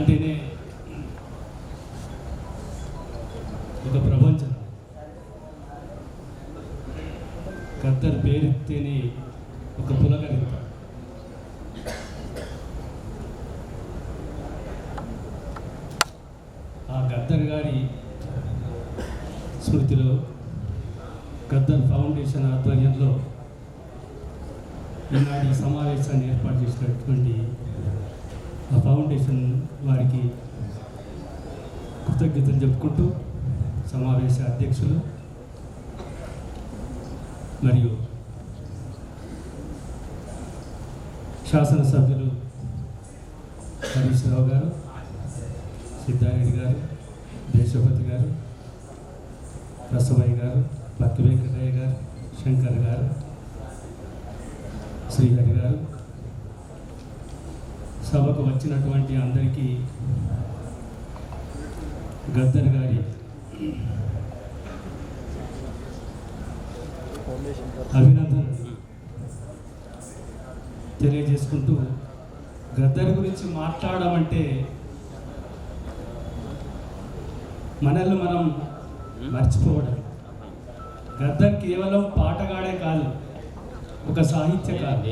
అంటేనే ఒక ప్రపంచం. గద్దర్ పేరెత్తేనే ఒక పులకరింత ఆ గద్దర్ గారి స్మృతిలో గద్దర్ ఫౌండేషన్ ఆధ్వర్యంలో ఈనాడు సమావేశాన్ని ఏర్పాటు చేసినటువంటి ఆ ఫౌండేషన్ వారికి కృతజ్ఞతలు చెప్పుకుంటూ సమావేశ అధ్యక్షులు మరియు శాసనసభ్యులు హరీష్ రావు గారు సిద్ధారెడ్డి గారు దేశపతి గారు రసమయ్య గారు పత్తి వెంకటయ్య గారు శంకర్ గారు శ్రీహరి గారు సభకు వచ్చినటువంటి అందరికీ గద్దర్ గారి అభినందన తెలియజేసుకుంటూ గద్దర్ గురించి మాట్లాడమంటే మనల్ని మనం మర్చిపోవడం. గద్దర్ కేవలం పాటగాడే కాదు ఒక సాహిత్యకారు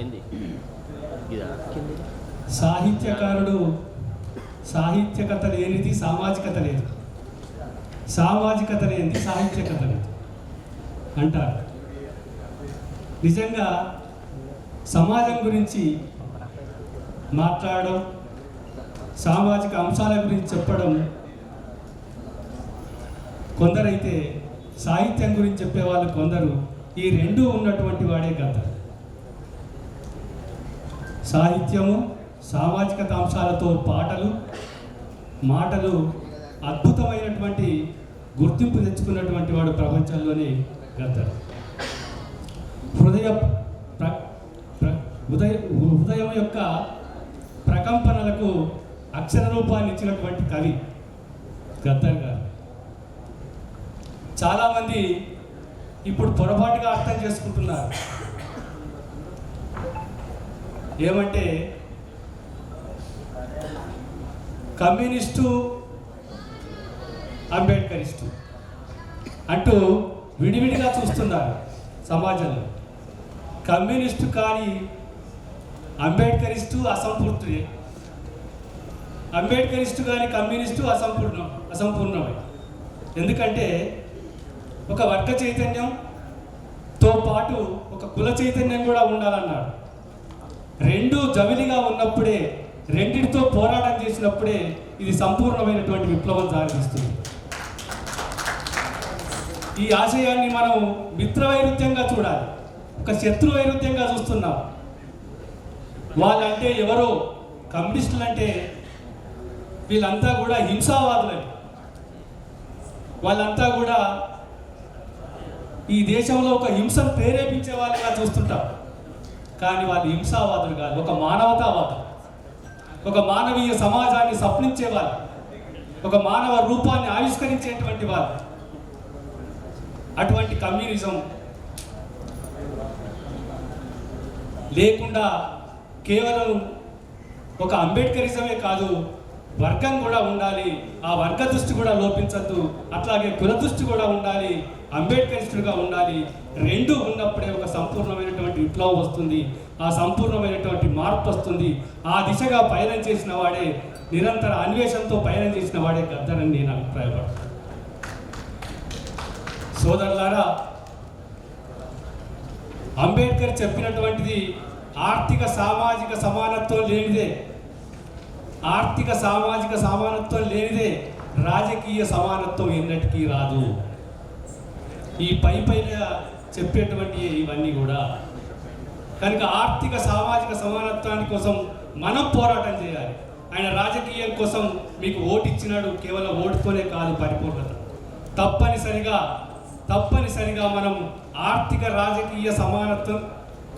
సాహిత్యకారుడు సాహిత్యకత లేనిది సామాజికత లేదు. సామాజికత లేనిది సాహిత్యకత లేదు. అంటారు. నిజంగా సమాజం గురించి మాట్లాడడం సామాజిక అంశాల గురించి చెప్పడం కొందరైతే సాహిత్యం గురించి చెప్పేవాళ్ళు కొందరు ఈ రెండు ఉన్నటువంటి వాడే కథ సాహిత్యము సామాజికత అంశాలతో పాటలు మాటలు అద్భుతమైనటువంటి గుర్తింపు తెచ్చుకున్నటువంటి వాడు ప్రపంచంలోనే గద్దరు. హృదయ ప్ర ప్ర- హృదయం యొక్క ప్రకంపనలకు అక్షర రూపాన్ని ఇచ్చినటువంటి కవి గద్దర్ గారు. చాలామంది ఇప్పుడు పొరపాటుగా అర్థం చేసుకుంటున్నారు. ఏమంటే కమ్యూనిస్టు అంబేద్కరిస్టు అంటూ విడివిడిగా చూస్తున్నారు సమాజంలో. కమ్యూనిస్టు కానీ అంబేద్కరిస్టు అసంపూర్తి అంబేద్కరిస్టు కానీ కమ్యూనిస్టు అసంపూర్ణం అసంపూర్ణమే. ఎందుకంటే ఒక వర్గ చైతన్యంతో పాటు ఒక కుల చైతన్యం కూడా ఉండాలన్నాడు. రెండు జవిలిగా ఉన్నప్పుడే రెండింటితో పోరాటం చేసినప్పుడే ఇది సంపూర్ణమైనటువంటి విప్లవం సాధిస్తుంది ఈ ఆశయాన్ని మనం మిత్రవైరుధ్యంగా చూడాలి. ఒక శత్రు వైరుధ్యంగా చూస్తున్నాం. వాళ్ళంటే ఎవరో? కమ్యూనిస్టులు అంటే వీళ్ళంతా కూడా హింసావాదులని. వాళ్ళంతా కూడా ఈ దేశంలో ఒక హింసను ప్రేరేపించే వాళ్ళుగా చూస్తుంటాం. కానీ వాళ్ళు హింసావాదులు కాదు ఒక మానవతావాదులు. ఒక మానవీయ సమాజాన్ని సప్నించే వారు ఒక మానవ రూపాన్ని ఆవిష్కరించేటువంటి వారు. అటువంటి కమ్యూనిజం లేకుండా కేవలం ఒక అంబేద్కరిజమే కాదు వర్గం కూడా ఉండాలి ఆ వర్గ దృష్టి కూడా లోపించద్దు అట్లాగే కుల దృష్టి కూడా ఉండాలి అంబేద్కరిస్టుడుగా ఉండాలి. రెండు ఉన్నప్పుడే ఒక సంపూర్ణమైనటువంటి విప్లవం వస్తుంది ఆ సంపూర్ణమైనటువంటి మార్పు వస్తుంది. ఆ దిశగా పయనం చేసిన వాడే నిరంతర అన్వేషణతో పయనం చేసిన వాడే గద్దరని నేను అభిప్రాయపడతాను సోదరులారా అంబేద్కర్ చెప్పినటువంటిది ఆర్థిక సామాజిక సమానత్వం లేనిదే ఆర్థిక సామాజిక సమానత్వం లేనిదే రాజకీయ సమానత్వం ఎన్నటికీ రాదు. ఈ పై పైన చెప్పేటువంటి ఇవన్నీ కూడా కనుక ఆర్థిక సామాజిక సమానత్వాన్ని కోసం మనం పోరాటం చేయాలి. ఆయన రాజకీయం కోసం మీకు ఓటు ఇచ్చినాడు కేవలం ఓటుతోనే కాదు పరిపూర్ణత. తప్పనిసరిగా తప్పనిసరిగా మనం ఆర్థిక రాజకీయ సమానత్వం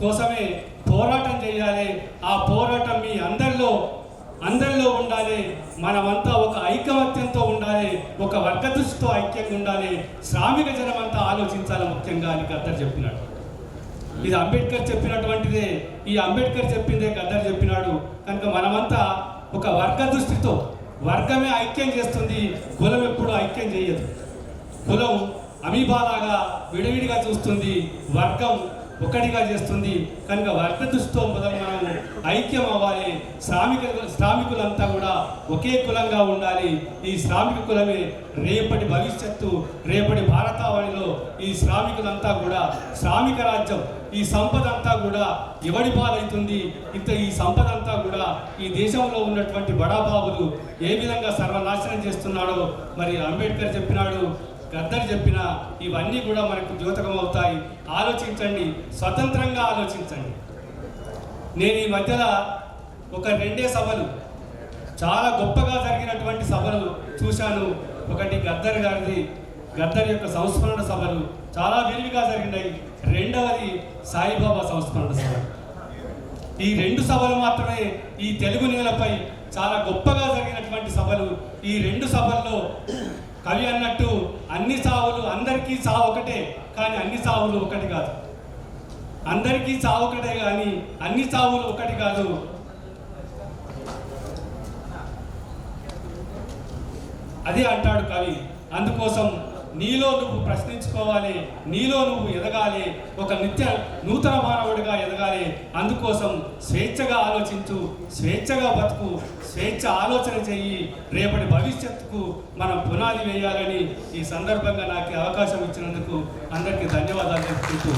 కోసమే పోరాటం చేయాలి. ఆ పోరాటం మీ అందరిలో అందరిలో ఉండాలి. మనమంతా ఒక ఐకమత్యంతో ఉండాలి. ఒక వర్గ దృష్టితో ఐక్యంగా ఉండాలి. శ్రామిక జనం అంతా ఆలోచించాలి ముఖ్యంగా అని గద్దర్ చెప్పినాడు. ఇది అంబేద్కర్ చెప్పినటువంటిదే. ఈ అంబేద్కర్ చెప్పిందే గద్దర్ చెప్పినాడు. కనుక మనమంతా ఒక వర్గ దృష్టితో వర్గమే ఐక్యం చేస్తుంది. కులం ఎప్పుడు ఐక్యం చేయదు. కులం అమీబాలాగా విడివిడిగా చూస్తుంది. వర్గం ఒకటిగా చేస్తుంది. కనుక వర్గ దృష్టితో మొదలు మనం ఐక్యం అవ్వాలి శ్రామిక శ్రామికులంతా కూడా ఒకే కులంగా ఉండాలి. ఈ శ్రామిక కులమే రేపటి భవిష్యత్తు రేపటి భారతావళిలో ఈ శ్రామికులంతా కూడా శ్రామిక రాజ్యం ఈ సంపద అంతా కూడా ఎవడి పాలవుతుంది ఇంత ఈ సంపద అంతా కూడా ఈ దేశంలో ఉన్నటువంటి బడాబాబులు ఏ విధంగా సర్వనాశనం చేస్తున్నాడో మరి అంబేద్కర్ చెప్పినాడు గద్దర్ చెప్పిన ఇవన్నీ కూడా మనకు ద్యోతకం అవుతాయి ఆలోచించండి స్వతంత్రంగా ఆలోచించండి. నేను ఈ మధ్యలో ఒక రెండే సభలు చాలా గొప్పగా జరిగినటువంటి సభలు చూశాను. ఒకటి గద్దర్ గారిది గద్దర్ యొక్క సంస్మరణ సభలు చాలా విరివిగా జరిగినాయి. రెండవది సాయిబాబా సంస్మరణ సభ. ఈ రెండు సభలు మాత్రమే ఈ తెలుగు నేలపై చాలా గొప్పగా జరిగినటువంటి సభలు. ఈ రెండు సభల్లో కవి అన్నట్టు అన్ని సావులు అందరికీ సావు ఒకటే కానీ అన్ని సావులు ఒకటి కాదు. అందరికీ చావు ఒకటే కానీ అన్ని చావులు ఒకటి కాదు. అదే అంటాడు కవి అందుకోసం నీలో నువ్వు ప్రశ్నించుకోవాలి నీలో నువ్వు ఎదగాలి ఒక నిత్య నూతన మానవుడిగా ఎదగాలి. అందుకోసం స్వేచ్ఛగా ఆలోచించు స్వేచ్ఛగా బతుకు స్వేచ్ఛ ఆలోచన చెయ్యి. రేపటి భవిష్యత్తుకు మనం పునాది వేయాలని ఈ సందర్భంగా నాకు అవకాశం ఇచ్చినందుకు అందరికీ ధన్యవాదాలు చెప్పుకుంటూ